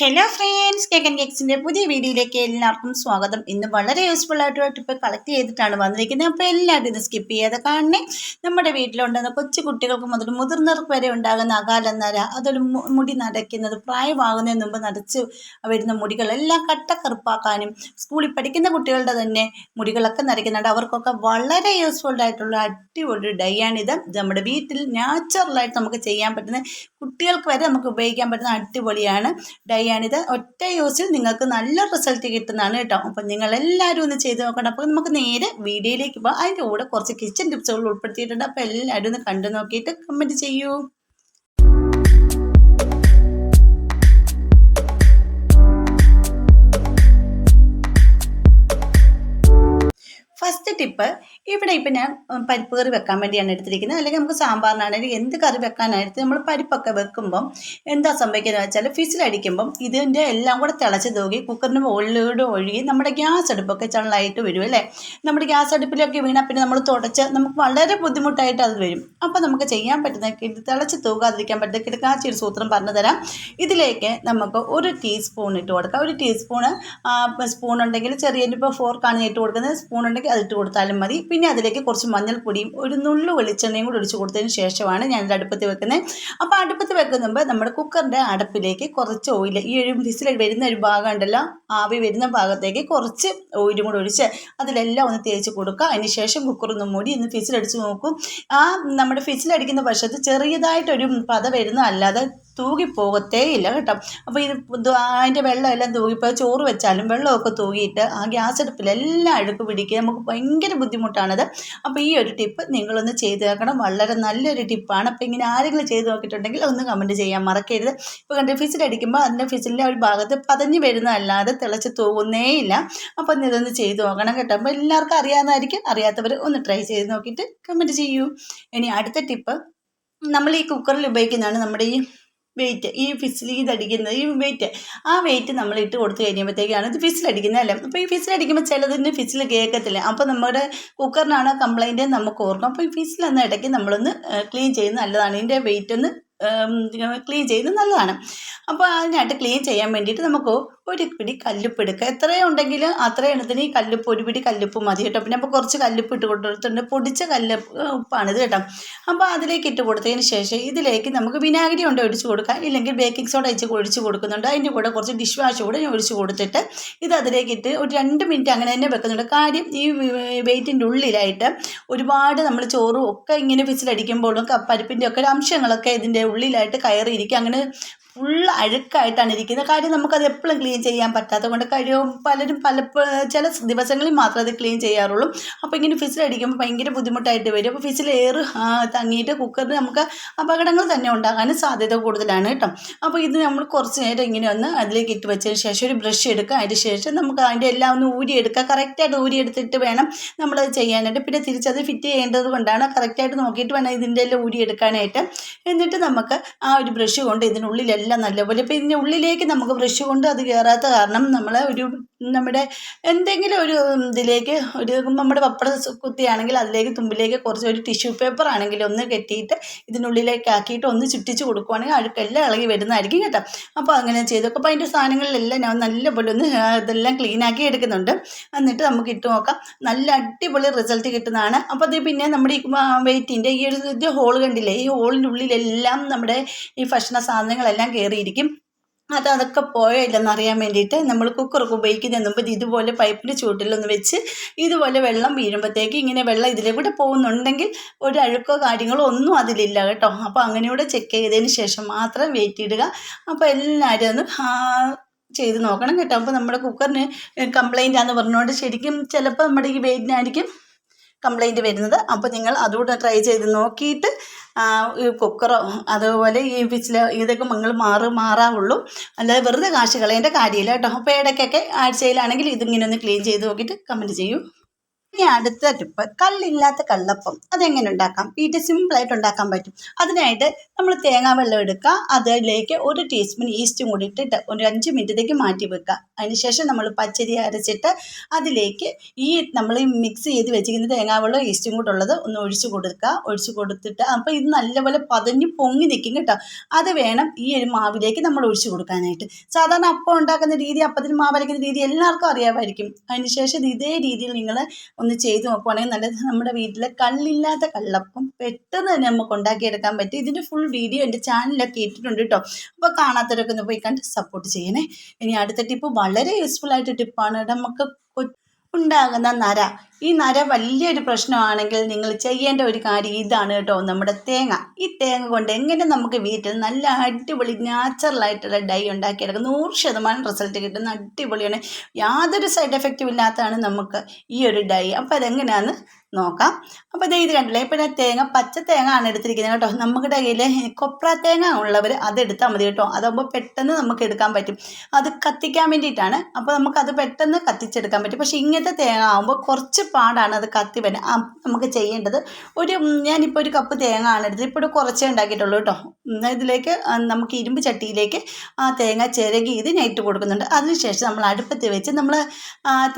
Hello friends കേക്കൻ കേക്സിന്റെ പുതിയ വീഡിയോയിലേക്ക് എല്ലാവർക്കും സ്വാഗതം. ഇന്ന് വളരെ യൂസ്ഫുൾ ആയിട്ടുള്ള ടിപ്പ് കളക്ട് ചെയ്തിട്ടാണ് വന്നിരിക്കുന്നത്. അപ്പോൾ എല്ലാവരും ഇത് സ്കിപ്പ് ചെയ്യാതെ കാണണേ. നമ്മുടെ വീട്ടിലുണ്ടെന്ന കൊച്ചു കുട്ടികൾക്ക് മുതൽ മുതിർന്നവർക്ക് വരെ ഉണ്ടാകുന്ന അകാല നര അതൊരു മുടി നരയ്ക്കുന്നത് പ്രായമാകുന്നതിന് മുമ്പ് നരച്ച് വരുന്ന മുടികളെല്ലാം കട്ടക്കറുപ്പാക്കാനും സ്കൂളിൽ പഠിക്കുന്ന കുട്ടികളുടെ തന്നെ മുടികളൊക്കെ നരയ്ക്കുന്നുണ്ട്. അവർക്കൊക്കെ വളരെ യൂസ്ഫുൾ ആയിട്ടുള്ള അടിപൊളി ഡൈ ആണിത് നമ്മുടെ വീട്ടിൽ നാച്ചുറലായിട്ട് നമുക്ക് ചെയ്യാൻ പറ്റുന്ന കുട്ടികൾക്ക് വരെ നമുക്ക് ഉപയോഗിക്കാൻ പറ്റുന്ന അടിപൊളിയാണ്. ഡൈ ആണിത് ഒറ്റ യൂസിൽ നിങ്ങൾക്ക് നല്ല റിസൾട്ട് കിട്ടുന്നതാണ് കേട്ടോ. അപ്പം നിങ്ങളെല്ലാവരും ഒന്ന് ചെയ്ത് നോക്കണം. അപ്പോൾ നമുക്ക് നേരെ വീഡിയോയിലേക്ക് പോകാം അതിന്റെ കൂടെ കുറച്ച് കിച്ചൺ ടിപ്സുകൾ ഉൾപ്പെടുത്തിയിട്ടുണ്ട്. അപ്പോൾ എല്ലാവരും ഒന്ന് കണ്ടു നോക്കിയിട്ട് കമന്റ് ചെയ്യൂ. ഫസ്റ്റ് ടിപ്പ് ഇവിടെ ഇപ്പം ഞാൻ പരിപ്പ് കറി വെക്കാൻ വേണ്ടിയാണ് എടുത്തിരിക്കുന്നത്. അല്ലെങ്കിൽ നമുക്ക് സാമ്പാറിനാണെങ്കിൽ എന്ത് കറി വെക്കാനായിട്ട് നമ്മൾ പരിപ്പൊക്കെ വെക്കുമ്പം എന്താ സംഭവിക്കുന്നത് വെച്ചാൽ ഫിസിലടിക്കുമ്പം ഇതിന്റെ എല്ലാം കൂടെ തിളച്ച് തൂകി കുക്കറിന്റെ മുകളിലൂടെ ഒഴുകി നമ്മുടെ ഗ്യാസ് അടുപ്പൊക്കെ ചള്ളായിട്ട് വരും അല്ലേ? നമ്മുടെ ഗ്യാസ് അടുപ്പിലൊക്കെ വീണാൽ പിന്നെ നമ്മൾ തുടച്ച് നമുക്ക് വളരെ ബുദ്ധിമുട്ടായിട്ട് അത് വരും. അപ്പോൾ നമുക്ക് ചെയ്യാൻ പറ്റുന്ന തിളച്ച് തൂകാതിരിക്കാൻ പറ്റുന്ന കിടക്കാച്ചി ഒരു സൂത്രം പറഞ്ഞു തരാം. ഇതിലേക്ക് നമുക്ക് ഒരു ടീസ്പൂൺ ഇട്ട് കൊടുക്കാം. ഒരു ടീസ്പൂണ് സ്പൂൺ ഉണ്ടെങ്കിൽ ചെറിയ ഇപ്പോൾ ഫോർക്കാണ് ഇട്ട് കൊടുക്കുന്നത്. സ്പൂൺ ഉണ്ടെങ്കിൽ അത് അതിട്ട് കൊടുത്താലും മതി. പിന്നെ അതിലേക്ക് കുറച്ച് മഞ്ഞൾപ്പൊടിയും ഒരു നുള്ളു വെളിച്ചെണ്ണയും കൂടി ഒഴിച്ച് കൊടുത്തതിന് ശേഷമാണ് ഞാനിത് അടുപ്പത്ത് വെക്കുന്നത്. അപ്പോൾ അടുപ്പത്ത് വെക്കുമ്പോൾ നമ്മുടെ കുക്കറിന്റെ അടുപ്പിലേക്ക് കുറച്ച് ഓയിൽ ഈ ഒരു വിസിൽ വരുന്ന ഒരു ഭാഗം ഉണ്ടല്ലോ ആവി വരുന്ന ഭാഗത്തേക്ക് കുറച്ച് ഓയിലും കൂടി ഒഴിച്ച് അതിലെല്ലാം ഒന്ന് തേച്ച് കൊടുക്കുക. അതിന് ശേഷം കുക്കർ ഒന്ന് മൂടി ഒന്ന് ഫിസിലടിച്ച് നോക്കും. ആ നമ്മുടെ ഫിസിലടിക്കുന്ന പക്ഷത്ത് ചെറിയതായിട്ടൊരു പത വരുന്ന അല്ലാതെ തൂകിപ്പോകത്തേ ഇല്ല കേട്ടോ. അപ്പോൾ ഇത് അതിന്റെ വെള്ളമെല്ലാം തൂകിപ്പോൾ ചോറ് വെച്ചാലും വെള്ളമൊക്കെ തൂകിയിട്ട് ആ ഗ്യാസ് അടുപ്പിൽ എല്ലാം അഴുക്ക് പിടിക്കുക നമുക്ക് ഭയങ്കര ബുദ്ധിമുട്ടാണത്. അപ്പോൾ ഈ ഒരു ടിപ്പ് നിങ്ങളൊന്ന് ചെയ്തു നോക്കണം വളരെ നല്ലൊരു ടിപ്പാണ്. അപ്പോൾ ഇങ്ങനെ ആരെങ്കിലും ചെയ്ത് നോക്കിയിട്ടുണ്ടെങ്കിൽ ഒന്ന് കമന്റ് ചെയ്യാൻ മറക്കരുത്. ഇപ്പോൾ കണ്ട് ഫിസിലടിക്കുമ്പോൾ അതിന്റെ ഫിസിലിന്റെ ഒരു ഭാഗത്ത് പതഞ്ഞ് വരുന്നതല്ലാതെ തിളച്ച് തൂകുന്നേ ഇല്ല. അപ്പോൾ ഇതൊന്ന് ചെയ്ത് നോക്കണം കേട്ടോ. അപ്പോൾ എല്ലാവർക്കും അറിയാവുന്നതായിരിക്കും. അറിയാത്തവർ ഒന്ന് ട്രൈ ചെയ്ത് നോക്കിയിട്ട് കമന്റ് ചെയ്യൂ. ഇനി അടുത്ത ടിപ്പ്. നമ്മൾ ഈ കുക്കറിൽ ഉപയോഗിക്കുന്നതാണ് നമ്മുടെ ഈ വെയിറ്റ് ഈ ഫിസിൽ ഇതടിക്കുന്നത് ഈ വെയിറ്റ് ആ വെയിറ്റ് നമ്മൾ ഇട്ട് കൊടുത്തു കഴിയുമ്പോഴത്തേക്കാണ് ഇത് ഫിസിലടിക്കുന്നത് അല്ലേ? അപ്പോൾ ഈ ഫിസിലടിക്കുമ്പോൾ ചിലതിന് ഫിസിൽ കേൾക്കത്തില്ല. അപ്പോൾ നമ്മുടെ കുക്കറിനാണ് കംപ്ലൈന്റ് നമുക്ക് ഓർക്കും അപ്പോൾ ഈ ഫിസിലൊന്ന് ഇടയ്ക്ക് നമ്മളൊന്ന് ക്ലീൻ ചെയ്യുന്നത് നല്ലതാണ്. ഇതിന്റെ വെയിറ്റ് ഒന്ന് ക്ലീൻ ചെയ്യുന്നത് നല്ലതാണ്. അപ്പോൾ അതിനായിട്ട് ക്ലീൻ ചെയ്യാൻ വേണ്ടിയിട്ട് നമുക്ക് ഒരു പിടി കല്ലുപ്പ് എടുക്കുക. എത്രയും ഉണ്ടെങ്കിൽ അത്രയും എണ്ണത്തിന് ഈ കല്ലുപ്പ് ഒരു പിടി കല്ലുപ്പ് മതി കേട്ടോ. പിന്നെ അപ്പോൾ കുറച്ച് കല്ലുപ്പ് ഇട്ട് കൊടുത്തിട്ടുണ്ട്. പൊടിച്ച കല്ലുപ്പ് ഉപ്പാണിത് കേട്ടോ. അപ്പോൾ അതിലേക്ക് ഇട്ട് കൊടുത്തതിന് ശേഷം ഇതിലേക്ക് നമുക്ക് വിനാഗിരി കൊണ്ട് ഒഴിച്ച് കൊടുക്കാം. ഇല്ലെങ്കിൽ ബേക്കിംഗ് സോഡ അഴിച്ച് ഒഴിച്ച് കൊടുക്കുന്നുണ്ട്. അതിന്റെ കൂടെ കുറച്ച് ഡിഷ് വാഷ് കൂടെ ഒഴിച്ച് കൊടുത്തിട്ട് ഇത് അതിലേക്ക് ഇട്ട് ഒരു രണ്ട് മിനിറ്റ് അങ്ങനെ തന്നെ വെക്കുന്നുണ്ട്. കാര്യം ഈ വെയിറ്റിന്റെ ഉള്ളിലായിട്ട് ഒരുപാട് നമ്മൾ ചോറും ഒക്കെ ഇങ്ങനെ വിസിലടിക്കുമ്പോഴും പരിപ്പിന്റെ ഒക്കെ അംശങ്ങളൊക്കെ ഇതിന്റെ ഉള്ളിലായിട്ട് കയറിയിരിക്കും. അങ്ങനെ ഫുൾ അഴുക്കായിട്ടാണ് ഇരിക്കുന്നത്. കാര്യം നമുക്കത് എപ്പോഴും ക്ലീൻ ചെയ്യാൻ പറ്റാത്തത് കൊണ്ട് കഴിയും പലരും പല ചില ദിവസങ്ങളിൽ മാത്രമേ അത് ക്ലീൻ ചെയ്യാറുള്ളൂ. അപ്പോൾ ഇങ്ങനെ ഫിസിലടിക്കുമ്പോൾ ഭയങ്കര ബുദ്ധിമുട്ടായിട്ട് വരും. അപ്പോൾ ഫിസിൽ എയർ തങ്ങിയിട്ട് കുക്കറിന് നമുക്ക് അപകടങ്ങൾ തന്നെ ഉണ്ടാകാനും സാധ്യത കൂടുതലാണ് കേട്ടോ. അപ്പോൾ ഇത് നമ്മൾ കുറച്ച് നേരം ഇങ്ങനെ ഒന്ന് അതിലേക്ക് ഇട്ട് വെച്ചതിന് ശേഷം ഒരു ബ്രഷ് എടുക്കുക. അതിന് ശേഷം നമുക്ക് അതിന്റെ എല്ലാം ഒന്ന് ഊരി ഊരിയെടുക്കുക കറക്റ്റായിട്ട് ഊരിയെടുത്തിട്ട് വേണം നമ്മളത് ചെയ്യാനായിട്ട്. പിന്നെ തിരിച്ചത് ഫിറ്റ് ചെയ്യേണ്ടത് കൊണ്ടാണ് കറക്റ്റായിട്ട് നോക്കിയിട്ട് വേണം ഇതിന്റെ എല്ലാം ഊരി എടുക്കാനായിട്ട്. എന്നിട്ട് നമുക്ക് ആ ഒരു ബ്രഷ് കൊണ്ട് ഇതിനുള്ളിലെല്ലാം നല്ലപോലെ. പോലെ പിന്നെ ഉള്ളിലേക്ക് നമുക്ക് ബ്രഷ് കൊണ്ട് അത് കയറാത്ത കാരണം നമ്മൾ ഒരു നമ്മുടെ എന്തെങ്കിലും ഒരു ഇതിലേക്ക് ഒരു നമ്മുടെ പപ്പട കുത്തിയാണെങ്കിൽ അതിലേക്ക് തുമ്പിലേക്ക് കുറച്ച് ഒരു ടിഷ്യൂ പേപ്പർ ആണെങ്കിൽ ഒന്ന് കെട്ടിയിട്ട് ഇതിനുള്ളിലേക്ക് ആക്കിയിട്ട് ഒന്ന് ചുറ്റിച്ച് കൊടുക്കുവാണെങ്കിൽ അഴുക്കെല്ലാം ഇളകി വരുന്നതായിരിക്കും കേട്ടോ. അപ്പോൾ അങ്ങനെ ചെയ്തൊക്കെ അപ്പോൾ അതിന്റെ സാധനങ്ങളിലെല്ലാം ഞാൻ നല്ലപോലെ ഒന്ന് ഇതെല്ലാം ക്ലീൻ ആക്കി എടുക്കുന്നുണ്ട്. എന്നിട്ട് നമുക്ക് ഇട്ട് നോക്കാം. നല്ല അടിപൊളി റിസൾട്ട് കിട്ടുന്നതാണ്. അപ്പോൾ അത് പിന്നെ നമ്മുടെ ഈ വെയിറ്റിന്റെ ഈ ഒരു ഹോൾ കണ്ടില്ലേ? ഈ ഹോളിന്റെ ഉള്ളിലെല്ലാം നമ്മുടെ ഈ ഭക്ഷണ സാധനങ്ങളെല്ലാം കയറിയിരിക്കും. അത് അതൊക്കെ പോയോ ഇല്ലെന്നറിയാൻ വേണ്ടിയിട്ട് നമ്മൾ കുക്കറൊക്കെ ഉപയോഗിക്കുന്നതിന് മുമ്പ് ഇത് ഇതുപോലെ പൈപ്പിന്റെ ചൂട്ടിലൊന്ന് വെച്ച് ഇതുപോലെ വെള്ളം വീഴുമ്പോഴത്തേക്ക് ഇങ്ങനെ വെള്ളം ഇതിലെ കൂടെ പോകുന്നുണ്ടെങ്കിൽ ഒരു അഴുക്കോ കാര്യങ്ങളോ ഒന്നും അതിലില്ല കേട്ടോ. അപ്പോൾ അങ്ങനെയൂടെ ചെക്ക് ചെയ്തതിന് ശേഷം മാത്രം വെയിറ്റ് ഇടുക. അപ്പോൾ എല്ലാവരും ഒന്ന് ചെയ്ത് നോക്കണം കേട്ടോ. അപ്പോൾ നമ്മുടെ കുക്കറിന് കംപ്ലൈന്റ് ആണെന്ന് പറഞ്ഞുകൊണ്ട് ശരിക്കും ചിലപ്പോൾ നമ്മുടെ ഈ വെയിറ്റിനായിരിക്കും കംപ്ലൈന്റ് വരുന്നത്. അപ്പോൾ നിങ്ങൾ അതുകൂടെ ട്രൈ ചെയ്ത് നോക്കിയിട്ട് ഈ കുക്കറോ അതുപോലെ ഈ വിസിൽ ഇതൊക്കെ നിങ്ങൾ മാറി മാറാവുള്ളൂ. അല്ലാതെ വെറുതെ കാശ് കളയേണ്ട കാര്യമില്ല കേട്ടോ. അപ്പോൾ ഇടയ്ക്കൊക്കെ ആഴ്ചയിലാണെങ്കിൽ ഇതിങ്ങനെ ഒന്ന് ക്ലീൻ ചെയ്ത് നോക്കിയിട്ട് കമന്റ് ചെയ്യൂ. ഇനി അടുത്ത ടിപ്പ് കല്ലില്ലാത്ത കള്ളപ്പം. അതെങ്ങനെ ഉണ്ടാക്കാം? വീട്ടിൽ സിമ്പിളായിട്ട് ഉണ്ടാക്കാൻ പറ്റും. അതിനായിട്ട് നമ്മൾ തേങ്ങാ വെള്ളം എടുക്കുക. അതിലേക്ക് ഒരു ടീസ്പൂൺ ഈസ്റ്റും കൂടി ഇട്ടിട്ട് ഒരു അഞ്ച് മിനിറ്റത്തേക്ക് മാറ്റി വെക്കുക. അതിനുശേഷം നമ്മൾ പച്ചരി അരച്ചിട്ട് അതിലേക്ക് ഈ നമ്മൾ മിക്സ് ചെയ്ത് വെച്ചിരിക്കുന്ന തേങ്ങാ വെള്ളം ഈസ്റ്റും കൂടെ ഉള്ളത് ഒന്ന് ഒഴിച്ചു കൊടുക്കുക. ഒഴിച്ചു കൊടുത്തിട്ട് അപ്പോൾ ഇത് നല്ലപോലെ പതഞ്ഞ് പൊങ്ങി നിൽക്കും കേട്ടോ. അത് വേണം ഈ ഒരു മാവിലേക്ക് നമ്മൾ ഒഴിച്ചു കൊടുക്കാനായിട്ട്. സാധാരണ അപ്പം ഉണ്ടാക്കുന്ന രീതി അപ്പത്തിന് മാവരയ്ക്കുന്ന രീതി എല്ലാവർക്കും അറിയാമായിരിക്കും. അതിനുശേഷം ഇതേ രീതിയിൽ നിങ്ങൾ ഒന്ന് ചെയ്ത് നോക്കുവാണെങ്കിൽ നല്ല നമ്മുടെ വീട്ടിലെ കള്ളില്ലാത്ത കള്ളപ്പം പെട്ടെന്ന് തന്നെ നമുക്ക് ഉണ്ടാക്കിയെടുക്കാൻ പറ്റും. ഇതിന്റെ ഫുൾ വീഡിയോ എന്റെ ചാനലിലൊക്കെ ഇട്ടിട്ടുണ്ട് കേട്ടോ അപ്പോൾ കാണാത്തവരൊക്കെ ഒന്ന് പോയി കണ്ട് സപ്പോർട്ട് ചെയ്യണേ. ഇനി അടുത്ത ടിപ്പ് വളരെ യൂസ്ഫുൾ ആയിട്ട് ടിപ്പാണ് നമുക്ക് ഉണ്ടാകുന്ന നര. ഈ നര വലിയൊരു പ്രശ്നമാണെങ്കിൽ നിങ്ങൾ ചെയ്യേണ്ട ഒരു കാര്യം ഇതാണ് കേട്ടോ നമ്മുടെ തേങ്ങ. ഈ തേങ്ങ കൊണ്ട് എങ്ങനെ നമുക്ക് വീട്ടിൽ നല്ല അടിപൊളി നാച്ചുറലായിട്ടുള്ള ഡൈ ഉണ്ടാക്കിയെടുക്കാം നൂറ് ശതമാനം റിസൾട്ട് കിട്ടുന്ന അടിപൊളിയാണ്. യാതൊരു സൈഡ് എഫക്റ്റും ഇല്ലാത്തതാണ് നമുക്ക് ഈ ഒരു ഡൈ. അപ്പോൾ അതെങ്ങനെയാണെന്ന് നോക്കാം. അപ്പോൾ ദേ ഇത് കണ്ടില്ലേ ഇപ്പം ഞാൻ തേങ്ങ പച്ച തേങ്ങ ആണ് എടുത്തിരിക്കുന്നത് കേട്ടോ. നമ്മുടെ കയ്യിൽ കൊപ്ര തേങ്ങ ഉള്ളവർ അത് എടുത്താൽ മതി കേട്ടോ. അതാകുമ്പോൾ പെട്ടെന്ന് നമുക്ക് എടുക്കാൻ പറ്റും. അത് കത്തിക്കാൻ വേണ്ടിയിട്ടാണ്. അപ്പോൾ നമുക്കത് പെട്ടെന്ന് കത്തിച്ചെടുക്കാൻ പറ്റും. പക്ഷേ ഇങ്ങനത്തെ തേങ്ങ ആകുമ്പോൾ കുറച്ച് പാടാണ് അത് കത്തി വരാൻ നമുക്ക് ചെയ്യേണ്ടത് ഒരു ഞാനിപ്പോൾ ഒരു കപ്പ് തേങ്ങ ആണ് എടുത്തത് ഇപ്പോൾ കുറച്ചേ ഉണ്ടാക്കിയിട്ടുള്ളൂ കേട്ടോ. ഇതിലേക്ക് നമുക്ക് ഇരുമ്പ് ചട്ടിയിലേക്ക് ആ തേങ്ങ ചിരകി ഇത് ഇട്ട് കൊടുക്കുന്നുണ്ട്. അതിനുശേഷം നമ്മൾ അടുപ്പത്ത് വെച്ച് നമ്മൾ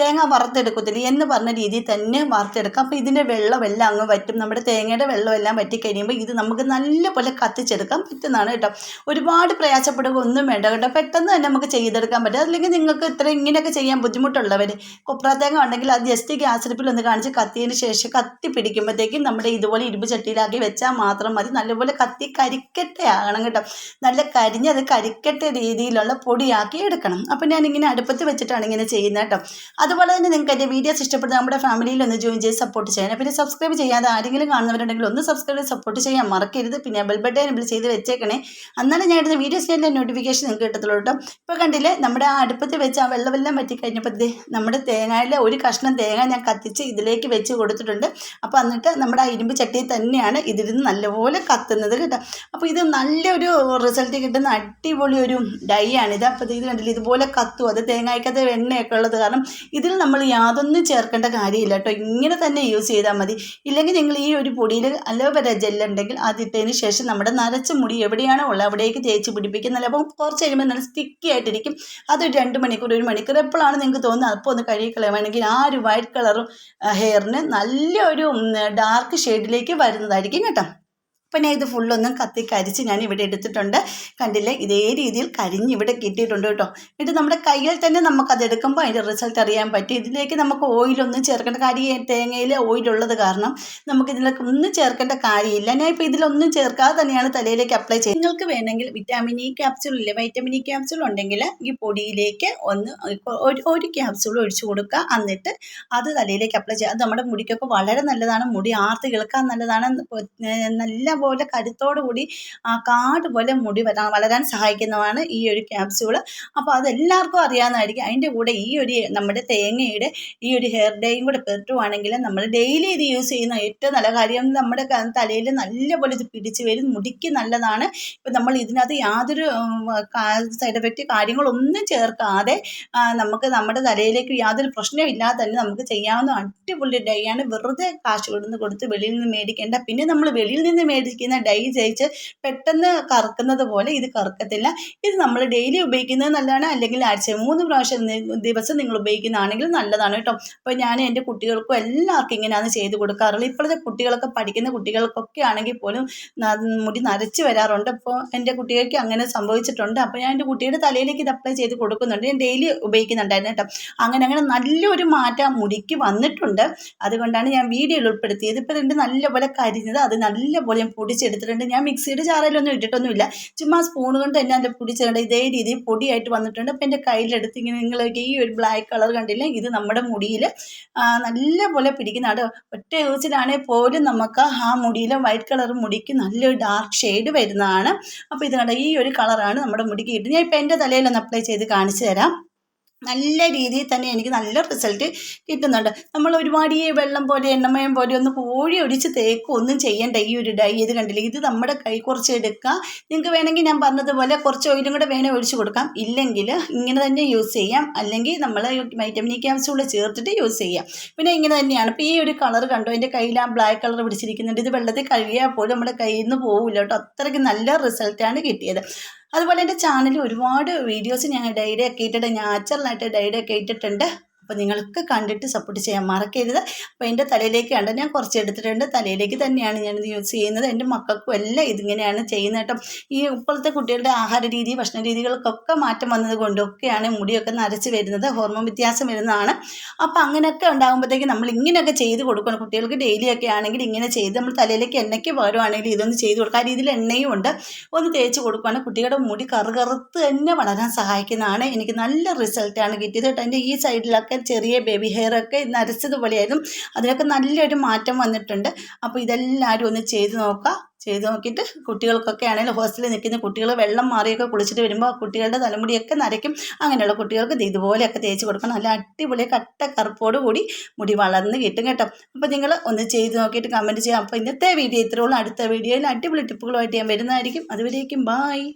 തേങ്ങ വറുത്തെടുക്കത്തില്ല എന്ന് പറഞ്ഞ രീതിയിൽ തന്നെ വറുത്തെടുക്കാം. അപ്പോൾ ഇതിന്റെ വെള്ളമെല്ലാം അങ്ങ് വറ്റും. നമ്മുടെ തേങ്ങയുടെ വെള്ളമെല്ലാം പറ്റിക്കഴിയുമ്പോൾ ഇത് നമുക്ക് നല്ലപോലെ കത്തിച്ചെടുക്കാൻ പറ്റുന്നതാണ് കേട്ടോ. ഒരുപാട് പ്രയാസപ്പെടുക ഒന്നും വേണ്ട കേട്ടോ. പെട്ടെന്ന് തന്നെ നമുക്ക് ചെയ്തെടുക്കാൻ പറ്റും. അല്ലെങ്കിൽ നിങ്ങൾക്ക് ഇത്ര ഇങ്ങനെയൊക്കെ ചെയ്യാൻ ബുദ്ധിമുട്ടുള്ളവർ കൊപ്ര തേങ്ങ ഉണ്ടെങ്കിൽ അത് ജസ്റ്റ് ഗ്യാസ് ഒന്ന് കാണിച്ച് കത്തിയതിന് ശേഷം കത്തി പിടിക്കുമ്പോഴത്തേക്കും നമ്മുടെ ഇതുപോലെ ഇരുമ്പ് ചട്ടിയിലാക്കി വെച്ചാൽ മാത്രം മതി. നല്ലപോലെ കത്തി കരിക്കട്ടെ ആകണം കേട്ടോ. നല്ല കരിഞ്ഞ് അത് കരിക്കട്ട രീതിയിലുള്ള പൊടിയാക്കി എടുക്കണം. അപ്പോൾ ഞാൻ ഇങ്ങനെ അടുപ്പത്ത് വെച്ചിട്ടാണ് ഇങ്ങനെ ചെയ്യുന്നത് കേട്ടോ. അതുപോലെ തന്നെ നിങ്ങൾക്ക് എന്റെ വീഡിയോസ് ഇഷ്ടപ്പെടുന്ന നമ്മുടെ ഫാമിലിയിൽ ഒന്ന് ജോയിൻ ചെയ്ത് സപ്പോർട്ട് ചെയ്യണം. പിന്നെ സബ്സ്ക്രൈബ് ചെയ്യാതെ ആരെങ്കിലും കാണുന്നവരുണ്ടെങ്കിൽ ഒന്ന് സബ്സ്ക്രൈബ് ചെയ്ത് സപ്പോർട്ട് ചെയ്യാൻ മറക്കരുത്. പിന്നെ ബെൽ ബട്ടൺ എനബിൾ ചെയ്ത് വെച്ചേക്കണേ. അന്നാലും ഞാൻ ഇടുന്ന വീഡിയോസ് വീഡിയോസിന്റെ നോട്ടിഫിക്കേഷൻ നിങ്ങൾക്ക് കിട്ടത്തുള്ളൂ കേട്ടോ. ഇപ്പോൾ കണ്ടില്ലേ നമ്മുടെ ആ അടുപ്പത്ത് വെച്ച് ആ വെള്ളമെല്ലാം പറ്റി കഴിഞ്ഞപ്പോൾ ദേ നമ്മുടെ തേങ്ങയിലെ ഒരു കഷ്ണം തേങ്ങ ഞാൻ കത്തിച്ച് ഇതിലേക്ക് വെച്ച് കൊടുത്തിട്ടുണ്ട്. അപ്പോൾ എന്നിട്ട് നമ്മുടെ ആ ഇരുമ്പ് ചട്ടിയിൽ തന്നെയാണ് ഇതിരുന്ന് നല്ലപോലെ കത്തുന്നത് കേട്ടോ. അപ്പോൾ ഇത് നല്ലൊരു റിസൾട്ട് കിട്ടുന്ന അടിപൊളി ഒരു ഡൈ ആണ് ഇത് അപ്പോൾ ഇത് കണ്ടില്ല ഇതുപോലെ കത്തും. അത് തേങ്ങായ്ക്കത്ത് എണ്ണയൊക്കെ ഉള്ളത് കാരണം ഇതിൽ നമ്മൾ യാതൊന്നും ചേർക്കേണ്ട കാര്യമില്ല കേട്ടോ. ഇങ്ങനെ തന്നെ യൂസ് ചെയ്താൽ മതി. ഇല്ലെങ്കിൽ നിങ്ങൾ ഈ ഒരു പൊടിയിൽ അലോവേര ജെല്ലുണ്ടെങ്കിൽ അതിട്ടതിന് ശേഷം നമ്മുടെ നരച്ച മുടി എവിടെയാണോ ഉള്ളത് അവിടേക്ക് തേച്ച് പിടിപ്പിക്കുന്നില്ല അപ്പം കുറച്ച് കഴിയുമ്പോൾ നല്ല സ്റ്റിക്കി ആയിട്ടിരിക്കും. അതൊരു രണ്ട് മണിക്കൂർ ഒരു മണിക്കൂർ എപ്പോഴാണ് നിങ്ങൾക്ക് തോന്നുന്നത്? അപ്പോൾ ഒന്ന് കഴുകി കളയുകയാണെങ്കിൽ ആ ഒരു വൈറ്റ് കളറും ഹെയറിന് നല്ല ഒരു ഡാർക്ക് ഷെയ്ഡിലേക്ക് വരുന്നതായിരിക്കും കേട്ടോ. അപ്പം ഞാൻ ഇത് ഫുള്ളൊന്നും കത്തി കരിച്ച് ഞാൻ ഇവിടെ എടുത്തിട്ടുണ്ട്. കണ്ടില്ലേ? ഇതേ രീതിയിൽ കരിഞ്ഞ് ഇവിടെ കിട്ടിയിട്ടുണ്ട് കേട്ടോ. എന്നിട്ട് നമ്മുടെ കയ്യിൽ തന്നെ നമുക്കത് എടുക്കുമ്പോൾ അതിന്റെ റിസൾട്ട് അറിയാൻ പറ്റും. ഇതിലേക്ക് നമുക്ക് ഓയിലൊന്നും ചേർക്കേണ്ട കാര്യം തേങ്ങയിൽ ഓയിലുള്ളത് കാരണം നമുക്ക് ഇതിലേക്ക് ഒന്നും ചേർക്കേണ്ട കാര്യമില്ല. ഞാൻ ഇപ്പോൾ ഇതിലൊന്നും ചേർക്കാതെ തന്നെയാണ് തലയിലേക്ക് അപ്ലൈ ചെയ്യുന്നത് നിങ്ങൾക്ക് വേണമെങ്കിൽ വിറ്റാമിൻ ഇ ക്യാപ്സ്യൂൾ ഇല്ലേ? വൈറ്റമിൻ ഇ ക്യാപ്സ്യൂൾ ഉണ്ടെങ്കിൽ ഈ പൊടിയിലേക്ക് ഒന്ന് ഒരു ഒരു ക്യാപ്സ്യൂൾ ഒഴിച്ചു കൊടുക്കുക. എന്നിട്ട് അത് തലയിലേക്ക് അപ്ലൈ ചെയ്യുക. അത് നമ്മുടെ മുടിക്കൊക്കെ വളരെ നല്ലതാണ്. മുടി ആർത്ത് കിളക്കാൻ നല്ലതാണ്. നല്ല പോലെ കരുത്തോടു കൂടി പോലെ മുടി വരാൻ വളരാൻ സഹായിക്കുന്നതാണ് ഈ ഒരു ക്യാപ്സ്യൂൾ അപ്പോൾ അതെല്ലാവർക്കും അറിയാവുന്നതായിരിക്കും. അതിന്റെ കൂടെ ഈ ഒരു നമ്മുടെ തേങ്ങയുടെ ഈ ഒരു ഹെയർ ഡേയും കൂടെ പെട്ടുവാണെങ്കിൽ നമ്മൾ ഡെയിലി ഇത് യൂസ് ചെയ്യുന്ന ഏറ്റവും നല്ല കാര്യം നമ്മുടെ തലയിൽ നല്ലപോലെ ഇത് പിടിച്ച് വരും. മുടിക്ക് നല്ലതാണ്. ഇപ്പം നമ്മൾ ഇതിനകത്ത് യാതൊരു സൈഡ് എഫക്റ്റ് കാര്യങ്ങളൊന്നും ചേർക്കാതെ നമുക്ക് നമ്മുടെ തലയിലേക്ക് യാതൊരു പ്രശ്നമില്ലാതെ തന്നെ നമുക്ക് ചെയ്യാവുന്ന അടിപൊളി ഡൈ ആണ്. വെറുതെ കാശ് കൊടുന്ന് കൊടുത്ത് വെളിയിൽ നിന്ന് മേടിക്കേണ്ട. പിന്നെ നമ്മൾ വെളിയിൽ നിന്ന് മേടിക്കുന്ന ഡൈ ജയിച്ച് പെട്ടെന്ന് കറക്കുന്നത് പോലെ ഇത് കറക്കത്തില്ല. ഇത് നമ്മൾ ഡെയിലി ഉപയോഗിക്കുന്നത് നല്ലതാണ്. അല്ലെങ്കിൽ ആഴ്ച മൂന്ന് പ്രാവശ്യം ദിവസം നിങ്ങൾ ഉപയോഗിക്കുന്നതാണെങ്കിൽ നല്ലതാണ് കേട്ടോ. അപ്പോൾ ഞാൻ എന്റെ കുട്ടികൾക്കും എല്ലാവർക്കും ഇങ്ങനെയാണ് ചെയ്ത് കൊടുക്കാറുള്ളത്. ഇപ്പോഴത്തെ കുട്ടികളൊക്കെ പഠിക്കുന്ന കുട്ടികൾക്കൊക്കെ ആണെങ്കിൽ പോലും മുടി നരച്ച് വരാറുണ്ട്. അപ്പോൾ എന്റെ കുട്ടികൾക്ക് അങ്ങനെ സംഭവിച്ചിട്ടുണ്ട്. അപ്പോൾ ഞാൻ എന്റെ കുട്ടിയുടെ തലയിലേക്ക് ഇത് അപ്ലൈ ചെയ്ത് കൊടുക്കുന്നുണ്ട്. ഞാൻ ഡെയിലി ഉപയോഗിക്കുന്നുണ്ടായിരുന്നു കേട്ടോ. അങ്ങനെ അങ്ങനെ നല്ലൊരു മാറ്റം മുടിക്ക് വന്നിട്ടുണ്ട്. അതുകൊണ്ടാണ് ഞാൻ വീഡിയോയിൽ ഉൾപ്പെടുത്തിയത്. ഇപ്പോൾ ഇതിന്റെ നല്ലപോലെ കരിഞ്ഞത്. അത് നല്ലപോലെ ഞാൻ പൊടിച്ചെടുത്തിട്ടുണ്ട്. ഞാൻ മിക്സിയുടെ ജാറിലൊന്നും ഇട്ടിട്ടൊന്നുമില്ല. ചുമ്മാ സ്പൂൺ കൊണ്ട് തന്നെ അതിന്റെ പൊടിച്ചിട്ടുണ്ട് ഇതേ രീതിയിൽ പൊടിയായിട്ട് വന്നിട്ടുണ്ട്. അപ്പോൾ എന്റെ കയ്യിലെടുത്ത് ഇങ്ങനെ നിങ്ങളൊക്കെ ഈ ഒരു ബ്ലാക്ക് കളർ കണ്ടില്ലേ? ഇത് നമ്മുടെ മുടിയിൽ നല്ലപോലെ പിടിക്കുന്നതാണ് ഒറ്റ യൂസിലാണെങ്കിൽ പോലും നമുക്ക് ആ മുടിയിലെ വൈറ്റ് കളർ മുടിക്ക് നല്ലൊരു ഡാർക്ക് ഷെയ്ഡ് വരുന്നതാണ്. അപ്പോൾ ഇത് ഈ ഒരു കളറാണ് നമ്മുടെ മുടിക്ക് കിട്ടുന്നത്. ഞാൻ ഇപ്പോൾ എന്റെ തലയിലൊന്ന് അപ്ലൈ ചെയ്ത് കാണിച്ചു തരാം. നല്ല രീതിയിൽ തന്നെ എനിക്ക് നല്ല റിസൾട്ട് കിട്ടുന്നുണ്ട്. നമ്മൾ ഒരുപാട് ഈ വെള്ളം പോലെ എണ്ണമയം പോലെ ഒന്ന് കോഴി ഒടിച്ച് തേക്കും ഒന്നും ചെയ്യേണ്ട ഈ ഒരു ഡൈ. ഇത് കണ്ടില്ല? ഇത് നമ്മുടെ കൈ കുറച്ച് എടുക്കുക നിങ്ങൾക്ക് വേണമെങ്കിൽ ഞാൻ പറഞ്ഞതുപോലെ കുറച്ച് ഓയിലും കൂടെ വേണേൽ ഒഴിച്ച് കൊടുക്കാം. ഇല്ലെങ്കിൽ ഇങ്ങനെ തന്നെ യൂസ് ചെയ്യാം. അല്ലെങ്കിൽ നമ്മൾ വൈറ്റമിൻ ക്യാപ്സ്യൂൾ ചേർത്തിട്ട് യൂസ് ചെയ്യാം. പിന്നെ ഇങ്ങനെ തന്നെയാണ്. ഇപ്പോൾ ഈ ഒരു കളർ കണ്ടോ? എന്റെ കയ്യിൽ ആ ബ്ലാക്ക് കളർ പിടിച്ചിരിക്കുന്നുണ്ട്. ഇത് വെള്ളത്തിൽ കഴുകിയാൽ പോലും നമ്മുടെ കയ്യിൽ നിന്ന് പോകില്ല കേട്ടോ. അത്രയ്ക്ക് നല്ല റിസൾട്ടാണ് കിട്ടിയത്. അതുപോലെ എന്റെ ചാനലിൽ ഒരുപാട് വീഡിയോസ് ഞാൻ ഡൈഡി ഒക്കെ ഇട്ടിട്ട് നാച്ചുറലായിട്ട് ഡൈഡി ഒക്കെ ഇട്ടിട്ടുണ്ട്. അപ്പോൾ നിങ്ങൾക്ക് കണ്ടിട്ട് സപ്പോർട്ട് ചെയ്യാൻ മറക്കരുത്. അപ്പോൾ എന്റെ തലയിലേക്ക് കണ്ട? ഞാൻ കുറച്ച് എടുത്തിട്ടുണ്ട്. തലയിലേക്ക് തന്നെയാണ് ഞാനിത് യൂസ് ചെയ്യുന്നത്. എന്റെ മക്കൾക്കും എല്ലാം ഇതിങ്ങനെയാണ് ചെയ്യുന്നത് കേട്ടോ. ഈ ഇപ്പോഴത്തെ കുട്ടികളുടെ ആഹാര രീതി ഭക്ഷണ രീതികൾക്കൊക്കെ മാറ്റം വന്നത് കൊണ്ടൊക്കെയാണ് മുടിയൊക്കെ നരച്ച് വരുന്നത്. ഹോർമോൺ വ്യത്യാസം വരുന്നതാണ്. അപ്പോൾ അങ്ങനെയൊക്കെ ഉണ്ടാകുമ്പോഴത്തേക്ക് നമ്മൾ ഇങ്ങനെയൊക്കെ ചെയ്ത് കൊടുക്കണം. കുട്ടികൾക്ക് ഡെയിലി ഒക്കെ ആണെങ്കിൽ ഇങ്ങനെ ചെയ്ത് നമ്മൾ തലയിലേക്ക് എണ്ണയ്ക്ക് പകരമാണെങ്കിൽ ഇതൊന്ന് ചെയ്ത് കൊടുക്കുക ആ രീതിയിൽ എണ്ണയും ഉണ്ട്. ഒന്ന് തേച്ച് കൊടുക്കുകയാണെങ്കിൽ കുട്ടികളുടെ മുടി കറുകറുത്ത് തന്നെ വളരാൻ സഹായിക്കുന്നതാണ്. എനിക്ക് നല്ല റിസൾട്ടാണ് കിട്ടിയത് കേട്ടോ. എന്റെ ഈ സൈഡിലൊക്കെ ചെറിയ ബേബി ഹെയർ ഒക്കെ നരച്ചതുപോലെയായിരുന്നു അതിനൊക്കെ നല്ലൊരു മാറ്റം വന്നിട്ടുണ്ട്. അപ്പോൾ ഇതെല്ലാവരും ഒന്ന് ചെയ്ത് നോക്കുക ചെയ്ത് നോക്കിയിട്ട് കുട്ടികൾക്കൊക്കെ ആണെങ്കിലും ഹോസ്റ്റലിൽ നിൽക്കുന്ന കുട്ടികൾ വെള്ളം മാറിയൊക്കെ കുളിച്ചിട്ട് വരുമ്പോൾ കുട്ടികളുടെ തലമുടിയൊക്കെ നരയ്ക്കും. അങ്ങനെയുള്ള കുട്ടികൾക്ക് ഇത് ഇതുപോലെയൊക്കെ തേച്ച് കൊടുക്കണം. നല്ല അടിപൊളി കട്ട കറുപ്പോട് കൂടി മുടി വളർന്ന് കിട്ടും കേട്ടോ. അപ്പോൾ നിങ്ങൾ ഒന്ന് ചെയ്ത് നോക്കിയിട്ട് കമന്റ് ചെയ്യാം. അപ്പോൾ ഇന്നത്തെ വീഡിയോ ഇത്രയുള്ള അടുത്ത വീഡിയോയിൽ അടിപൊളി ടിപ്പുകളുമായിട്ട് ഞാൻ വരുന്നതായിരിക്കും. അതുവരേക്കും ബായ്